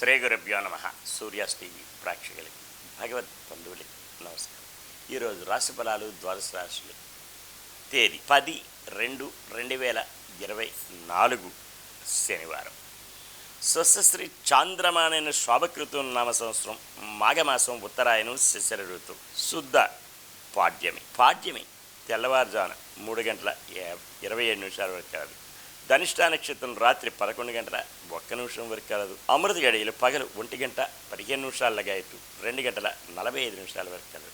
శ్రీ గురుభ్యో నమ. సూర్యాస్ టీవీ ప్రేక్షకులకి. భగవత్ బంధువులకి నమస్కారం. ఈరోజు రాశి ఫలాలు ద్వాదశ రాశులు. తేదీ పది రెండు రెండు వేల ఇరవై నాలుగు శనివారం. స్వస్త్రీ చాంద్రమానైన శోభకృతం నామ సంవత్సరం మాఘమాసం ఉత్తరాయణం శిశిర ఋతు. శుద్ధ పాడ్యమి. పాడ్యమి తెల్లవారుజాన మూడు గంటల ఇరవై ఏడు నిమిషాల వరకు ధనిష్ఠా నక్షత్రం రాత్రి పదకొండు గంటల ఒక్క నిమిషం వరకు కలదు. అమృత గడియలు పగలు ఒంటి గంట పదిహేను నిమిషాల గాయటు రెండు గంటల నలభై ఐదు నిమిషాల వరకు కలదు.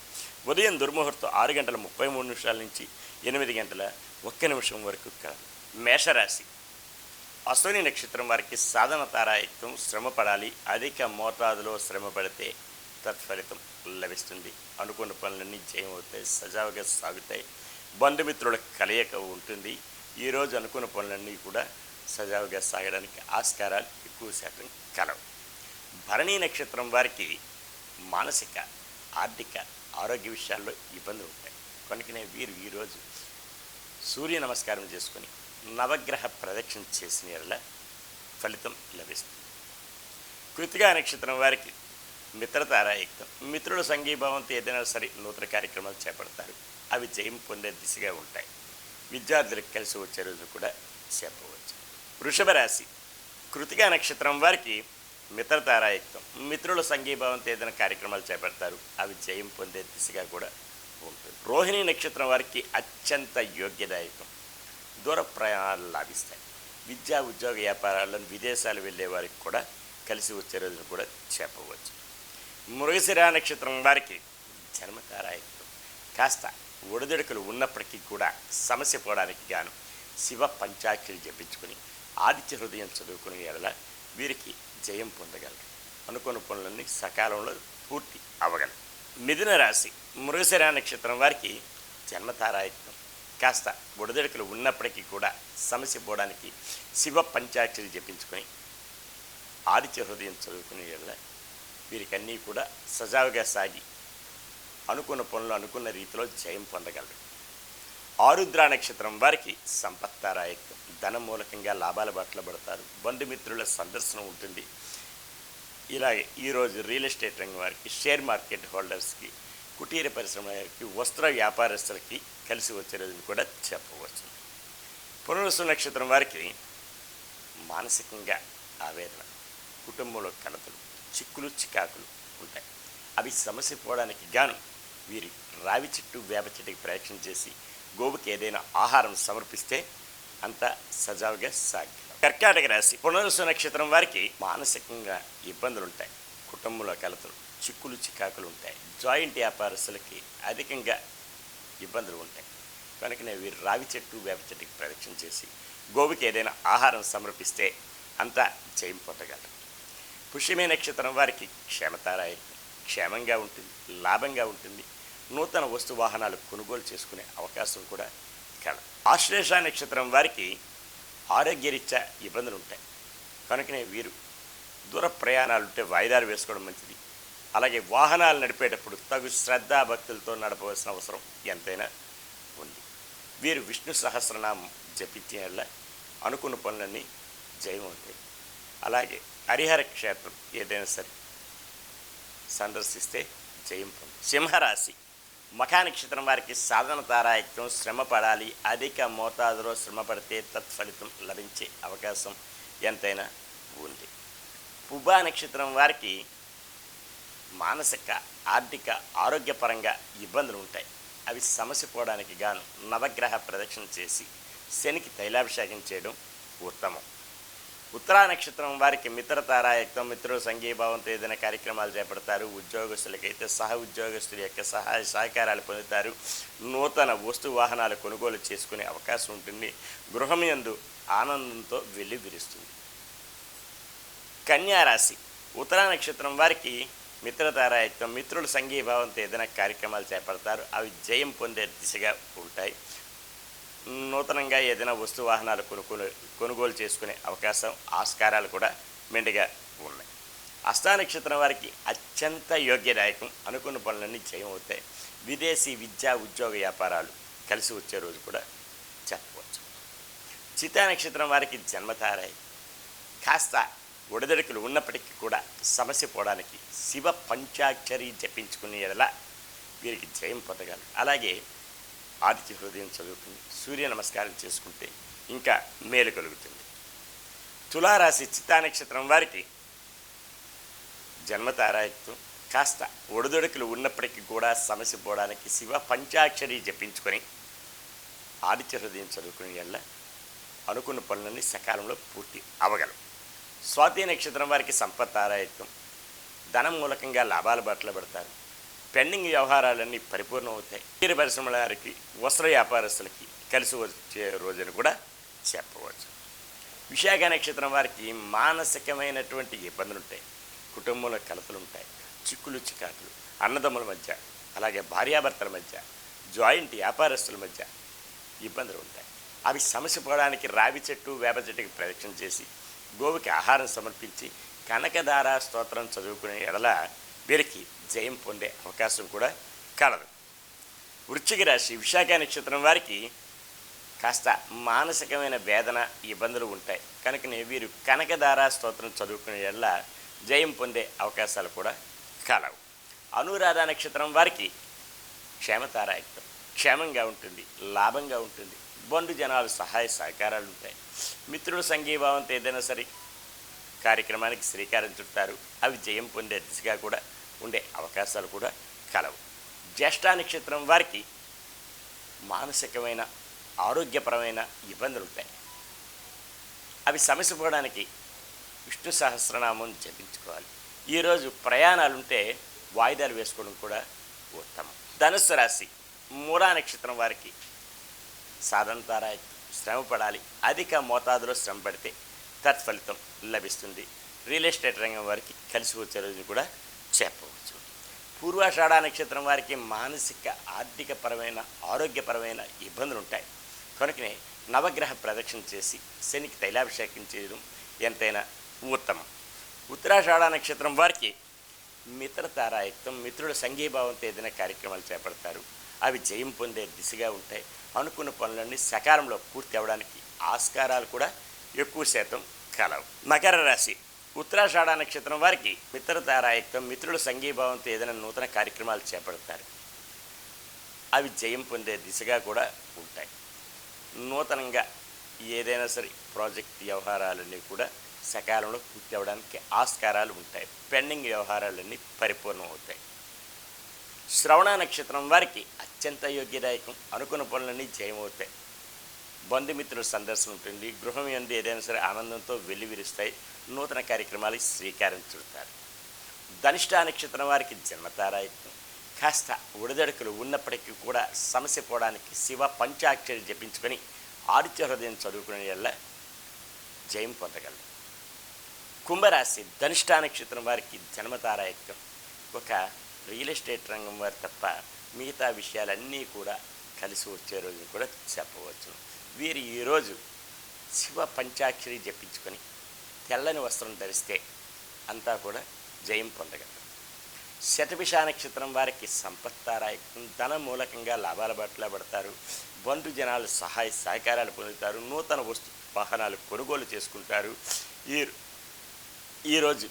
ఉదయం దుర్ముహూర్తం ఆరు గంటల ముప్పై మూడు నిమిషాల నుంచి ఎనిమిది గంటల ఒక్క నిమిషం వరకు కలదు. మేషరాశి. అశ్విని నక్షత్రం వారికి సాధన తారాయుక్తం శ్రమ పడాలి అధిక మోతాదులో శ్రమ పడితే తత్ఫలితం లభిస్తుంది. అనుకున్న పనులన్నీ జయం అవుతాయి సజావుగా సాగుతాయి. బంధుమిత్రుల కలయిక ఉంటుంది. ఈరోజు అనుకున్న పనులన్నీ కూడా సజావుగా సాగడానికి ఆస్కారాలు ఎక్కువ శాతం కలవు. భరణీ నక్షత్రం వారికి మానసిక ఆర్థిక ఆరోగ్య విషయాల్లో ఇబ్బందులు ఉంటాయి. కనుకనే వీరు ఈరోజు సూర్య నమస్కారం చేసుకుని నవగ్రహ ప్రదక్షిణ చేసిన ఎడల ఫలితం లభిస్తుంది. కృతిగా నక్షత్రం వారికి మిత్రతారాయుక్తం మిత్రుల సంఘీభావంతో ఏదైనా సరే నూతన కార్యక్రమాలు చేపడతారు. అవి జయం పొందే దిశగా ఉంటాయి. విద్యార్థులకు కలిసి వచ్చే రోజు కూడా చెప్పవచ్చు. వృషభ రాశి కృతిగా నక్షత్రం వారికి మిత్రతారాయుక్తం మిత్రుల సంఘీభావంతో ఏదైనా కార్యక్రమాలు చేపడతారు. అవి జయం పొందే దిశగా కూడా ఉంటుంది. రోహిణి నక్షత్రం వారికి అత్యంత యోగ్యదాయకం. దూర ప్రయాణాలు లాభిస్తాయి. విద్యా ఉద్యోగ వ్యాపారాలను విదేశాలు వెళ్ళే వారికి కూడా కలిసి వచ్చే రోజును కూడా చెప్పవచ్చు. మృగశిర నక్షత్రం వారికి జన్మతారాయత్వం. కాస్త ఒడిదొడుకులు ఉన్నప్పటికీ కూడా సమస్య పోవడానికి గాను శివ పంచాక్షరి జపించుకుని ఆదిత్య హృదయం చదువుకునే ఎడల వీరికి జయం పొందగలరు. అనుకున్న పనులన్నీ సకాలంలో పూర్తి అవ్వగలరు మిథున రాశి మృగశిర నక్షత్రం వారికి జన్మతారాయకం కాస్త ఒడిదుడుకులు ఉన్నప్పటికీ కూడా సమస్య పోవడానికి శివ పంచాక్షరి జపించుకొని ఆదిత్య హృదయం చదువుకునే ఎడల వీరికన్నీ కూడా సజావుగా సాగి అనుకున్న పనులు అనుకున్న రీతిలో జయం పొందగలరు. ఆరుద్ర నక్షత్రం వారికి సంపత్తారాయకం ధన మూలకంగా లాభాల బాటలో పడతారు. బంధుమిత్రుల సందర్శనం ఉంటుంది. ఇలాగే ఈరోజు రియల్ ఎస్టేట్ రంగం వారికి షేర్ మార్కెట్ హోల్డర్స్కి కుటీర పరిశ్రమ వారికి వస్త్ర వ్యాపారస్తులకి కలిసి వచ్చే రోజుని కూడా చెప్పవచ్చు. పునరుసు నక్షత్రం వారికి మానసికంగా ఆవేదన కుటుంబంలో కలతలు చిక్కులు చికాకులు ఉంటాయి. అవి సమస్య పోవడానికి గాను వీరి రావి చెట్టు వేప చెట్టుకి ప్రయత్నం చేసి గోవుకి ఏదైనా ఆహారం సమర్పిస్తే అంత సజావుగా సాగి కర్కాటక రాశి పునరుసు నక్షత్రం వారికి మానసికంగా ఇబ్బందులు ఉంటాయి కుటుంబంలో కలతలు చిక్కులు చికాకులు ఉంటాయి. జాయింట్ వ్యాపారస్తులకి అధికంగా ఇబ్బందులు ఉంటాయి. కనుకనే వీరు రావి చెట్టు వేప చెట్టుకి ప్రదక్షిణ చేసి గోవుకి ఏదైనా ఆహారం సమర్పిస్తే అంతా జయం పొందగలరు. పుష్యమే నక్షత్రం వారికి క్షేమతారాయి క్షేమంగా ఉంటుంది లాభంగా ఉంటుంది. నూతన వస్తు వాహనాలు కొనుగోలు చేసుకునే అవకాశం కూడా కల ఆశ్లేష నక్షత్రం వారికి ఆరోగ్యరీత్యా ఇబ్బందులు ఉంటాయి. కనుకనే వీరు దూర ప్రయాణాలు ఉంటే వాయిదాలు వేసుకోవడం మంచిది. అలాగే వాహనాలు నడిపేటప్పుడు తగు శ్రద్ధా భక్తులతో నడపవలసిన అవసరం ఎంతైనా ఉంది. వీరు విష్ణు సహస్రనామం జపించిన అనుకున్న పనులన్నీ జయం అవుతాయి అలాగే హరిహర క్షేత్రం ఏదైనా సరే సందర్శిస్తే జయం పొంది సింహరాశి. మఖానక్షత్రం వారికి సాధన తారాయత్వం శ్రమ పడాలి. అధిక మోతాదులో శ్రమ పడితే తత్ఫలితం లభించే అవకాశం ఎంతైనా ఉంది. పుబ్బా నక్షత్రం వారికి మానసిక ఆర్థిక ఆరోగ్యపరంగా ఇబ్బందులు ఉంటాయి. అవి సమస్య పోవడానికి గాను నవగ్రహ ప్రదక్షిణ చేసి శనికి తైలాభిషేకం చేయడం ఉత్తమం. ఉత్తరా నక్షత్రం వారికి మిత్రతారాయక్తం మిత్రులు సంఘీభావంతో ఏదైనా కార్యక్రమాలు చేపడతారు. ఉద్యోగస్తులకైతే సహ ఉద్యోగస్తుల యొక్క సహాయ సహకారాలు పొందుతారు. నూతన వస్తు వాహనాలు కొనుగోలు చేసుకునే అవకాశం ఉంటుంది. గృహం యందు ఆనందంతో వెళ్ళి విరుస్తుంది కన్యారాశి. ఉత్తరా నక్షత్రం వారికి మిత్రతారాయత్వం మిత్రుల సంఘీభావంతో ఏదైనా కార్యక్రమాలు చేపడతారు. అవి జయం పొందే దిశగా ఉంటాయి. నూతనంగా ఏదైనా వస్తు వాహనాలు కొనుగోలు కొనుగోలు చేసుకునే అవకాశం ఆస్కారాలు కూడా మెండుగా ఉన్నాయి. అష్టా నక్షత్రం వారికి అత్యంత యోగ్యదాయకం అనుకున్న పనులన్నీ జయం అవుతాయి. విదేశీ విద్యా ఉద్యోగ వ్యాపారాలు కలిసి వచ్చే రోజు కూడా చెప్పవచ్చు. చితా నక్షత్రం వారికి జన్మతారాయి. కాస్త ఒడిదడుకులు ఉన్నప్పటికీ కూడా సమస్య పోవడానికి శివ పంచాక్షరి జపించుకునే ఎడల వీరికి జయం పొందగలరు. అలాగే ఆదిత్య హృదయం చదువుకుని సూర్య నమస్కారం చేసుకుంటే ఇంకా మేలు కలుగుతుంది. తులారాశి చిత్తా నక్షత్రం వారికి జన్మతారాయత్వం కాస్త ఒడిదొడుకులు ఉన్నప్పటికీ కూడా సమస్య పోవడానికి శివ పంచాక్షరి జపించుకొని ఆదిత్య హృదయం చదువుకునే ఎడల అనుకున్న పనులన్నీ సకాలంలో పూర్తి అవగలం. స్వాతి నక్షత్రం వారికి సంపత్తారాయత్వం ధనం మూలకంగా లాభాల బాటలో పెడతారు. పెండింగ్ వ్యవహారాలన్నీ పరిపూర్ణం అవుతాయి తీర పరిశ్రమల వారికి వస్త్ర వ్యాపారస్తులకి కలిసి వచ్చే రోజును కూడా చెప్పవచ్చు. విశాఖ నక్షత్రం వారికి మానసికమైనటువంటి ఇబ్బందులు ఉంటాయి కుటుంబంలో కలతలు ఉంటాయి చిక్కులు చికాకులు అన్నదమ్ముల మధ్య అలాగే భార్యాభర్తల మధ్య జాయింట్ వ్యాపారస్తుల మధ్య ఇబ్బందులు ఉంటాయి అవి సమస్య పోవడానికి రావి చెట్టు వేప చెట్టుకి ప్రదక్షిణ చేసి గోవుకి ఆహారం సమర్పించి కనకదార స్తోత్రం చదువుకునే ఎడల వీరికి జయం పొందే అవకాశం కూడా కలదు. వృశ్చిక రాశి విశాఖ నక్షత్రం వారికి కాస్త మానసికమైన వేదన ఇబ్బందులు ఉంటాయి. కనుకనే వీరు కనకధారా స్తోత్రం చదువుకునే వల్ల జయం పొందే అవకాశాలు కూడా కలవు. అనురాధ నక్షత్రం వారికి క్షేమతారాయుక్తం. క్షేమంగా ఉంటుంది లాభంగా ఉంటుంది. బంధు జనాలు సహాయ సహకారాలు ఉంటాయి. మిత్రుల సంఘీభావంతో ఏదైనా సరే కార్యక్రమానికి శ్రీకారం చుట్టారు. అవి జయం పొందే దిశగా కూడా ఉండే అవకాశాలు కూడా కలవు. జ్యేష్ఠ నక్షత్రం వారికి మానసికమైన ఆరోగ్యపరమైన ఇబ్బందులు ఉంటాయి. అవి సమస్య పోవడానికి విష్ణు సహస్రనామం జపించుకోవాలి. ఈరోజు ప్రయాణాలుంటే వాయిదాలు వేసుకోవడం కూడా ఉత్తమం. ధనుస్సు రాశి మూడా నక్షత్రం వారికి సాధంతారా శ్రమ పడాలి అధిక మోతాదులో శ్రమ పడితే తత్ఫలితం లభిస్తుంది. రియల్ ఎస్టేట్ రంగం వారికి కలిసి వచ్చే రోజు కూడా చెప్పవచ్చు. పూర్వాషాఢ నక్షత్రం వారికి మానసిక ఆర్థికపరమైన ఆరోగ్యపరమైన ఇబ్బందులు ఉంటాయి కనుకనే నవగ్రహ ప్రదక్షిణ చేసి శనికి తైలాభిషేకం చేయడం ఎంతైనా ఉత్తమం. ఉత్తరాషాఢ నక్షత్రం వారికి మిత్రతారాయుక్తం మిత్రుల సంఘీభావంతో ఏదైనా కార్యక్రమాలు చేపడతారు. అవి జయం పొందే దిశగా ఉంటాయి. అనుకున్న పనులన్నీ సకాలంలో పూర్తి అవ్వడానికి ఆస్కారాలు కూడా ఎక్కువ శాతం కలవు. మకర రాశి ఉత్తరాషాఢ నక్షత్రం వారికి మిత్రతారాయత్వం మిత్రుల సంఘీభావంతో ఏదైనా నూతన కార్యక్రమాలు చేపడతారు. అవి జయం పొందే దిశగా కూడా ఉంటాయి. నూతనంగా ఏదైనా సరే ప్రాజెక్ట్ వ్యవహారాలన్నీ కూడా సకాలంలో పూర్తి అవ్వడానికి ఆస్కారాలు ఉంటాయి. పెండింగ్ వ్యవహారాలన్నీ పరిపూర్ణం అవుతాయి. శ్రవణ నక్షత్రం వారికి అత్యంత యోగ్యదాయకం. అనుకున్న పనులన్నీ జయమవుతాయి. బంధుమిత్రుల సందర్శన ఉంటుంది. గృహం ఎందు ఏదైనా సరే ఆనందంతో వెల్లివిరుస్తాయి. నూతన కార్యక్రమాలకు శ్రీకారం చుడతారు. ధనిష్ట నక్షత్రం వారికి జన్మతారాయత్వం. కాస్త ఉడదడుకులు ఉన్నప్పటికీ కూడా సమస్య పోవడానికి శివ పంచాక్షరి జపించుకొని ఆదిత్య హృదయం చదువుకునే వల్ల జయం పొందగలరు. కుంభరాశి ధనిష్ట నక్షత్రం వారికి జన్మతారాయత్వం. ఒక రియల్ ఎస్టేట్ రంగం వారు తప్ప మిగతా విషయాలన్నీ కూడా కలిసి వచ్చే రోజును కూడా చెప్పవచ్చు. వీరు ఈరోజు శివ పంచాక్షరి జపించుకొని తెల్లని వస్త్రం ధరిస్తే అంతా కూడా జయం పొందగలరు శతభిష నక్షత్రం వారికి సంపత్తారాయకం ధన మూలకంగా లాభాల బాటలో పడతారు. బంధు జనాలు సహాయ సహకారాలు పొందుతారు. నూతన వస్తు వాహనాలు కొనుగోలు చేసుకుంటారు. ఈ ఈరోజు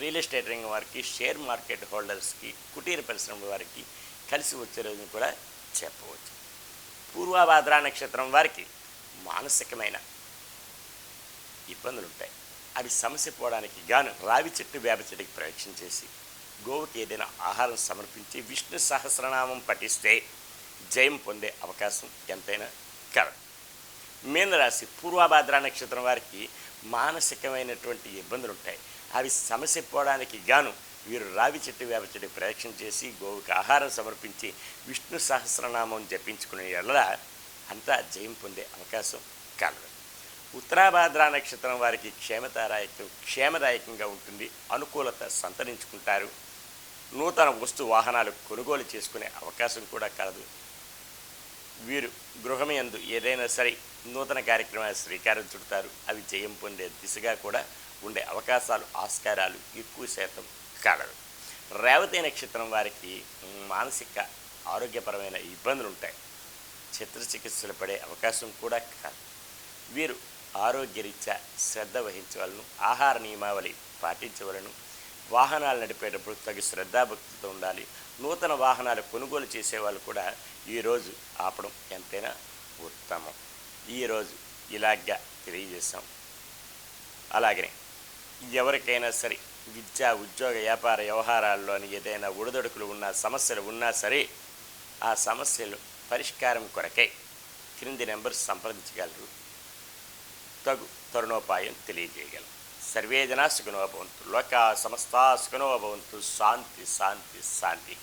రియల్ ఎస్టేట్ రంగం వారికి షేర్ మార్కెట్ హోల్డర్స్కి కుటీర పరిశ్రమ వారికి కలిసి వచ్చే రోజును కూడా చెప్పవచ్చు. పూర్వాభాద్ర నక్షత్రం వారికి మానసికమైన ఇబ్బందులు ఉంటాయి అవి సమస్య పోవడానికి గాను రావి చెట్టు వేప చెట్టుకి ప్రవేశం చేసి గోవుకి ఏదైనా ఆహారం సమర్పించి విష్ణు సహస్రనామం పఠిస్తే జయం పొందే అవకాశం ఎంతైనా కలదు మీనరాశి పూర్వాభాద్ర నక్షత్రం వారికి మానసికమైనటువంటి ఇబ్బందులు ఉంటాయి అవి సమస్య పోవడానికి గాను వీరు రావి చెట్టు వేప చెట్టు ప్రదక్షిణ చేసి గోవుకి ఆహారం సమర్పించి విష్ణు సహస్రనామం జపించుకునే ఎడల అంతా జయం పొందే అవకాశం కలదు. ఉత్తరాభాద్ర నక్షత్రం వారికి క్షేమతారాయకం క్షేమదాయకంగా ఉంటుంది. అనుకూలత సంతరించుకుంటారు. నూతన వస్తు వాహనాలు కొనుగోలు చేసుకునే అవకాశం కూడా కలదు. వీరు గృహమయందు ఏదైనా సరే నూతన కార్యక్రమాలు శ్రీకారం చుడతారు. అవి జయం పొందే దిశగా కూడా ఉండే అవకాశాలు ఆస్కారాలు ఎక్కువ శాతం కలదు. రేవతి నక్షత్రం వారికి మానసిక ఆరోగ్యపరమైన ఇబ్బందులు ఉంటాయి చిత్రచికిత్సలు పడే అవకాశం కూడా కాదు. వీరు ఆరోగ్యరీత్యా శ్రద్ధ వహించవలను ఆహార నియమావళి పాటించవలను వాహనాలు నడిపేటప్పుడు తగు శ్రద్ధాభక్తితో ఉండాలి నూతన వాహనాలు కొనుగోలు చేసేవాళ్ళు కూడా ఈరోజు ఆపడం ఎంతైనా ఉత్తమం. ఈరోజు ఇలాగ్గా తెలియజేశాం. అలాగనే ఎవరికైనా సరే విద్యా ఉద్యోగ వ్యాపార వ్యవహారాల్లోని ఏదైనా ఒడిదొడుకులు ఉన్నా సమస్యలు ఉన్నా సరే ఆ సమస్యలు పరిష్కారం కొరకై క్రింది నెంబర్ సంప్రదించగలరు. తగు తరుణోపాయం తెలియజేయగలం. సర్వే జనా భవంతు. లోకా సమస్తా సుఖనో భవంతు. శాంతి శాంతి శాంతి.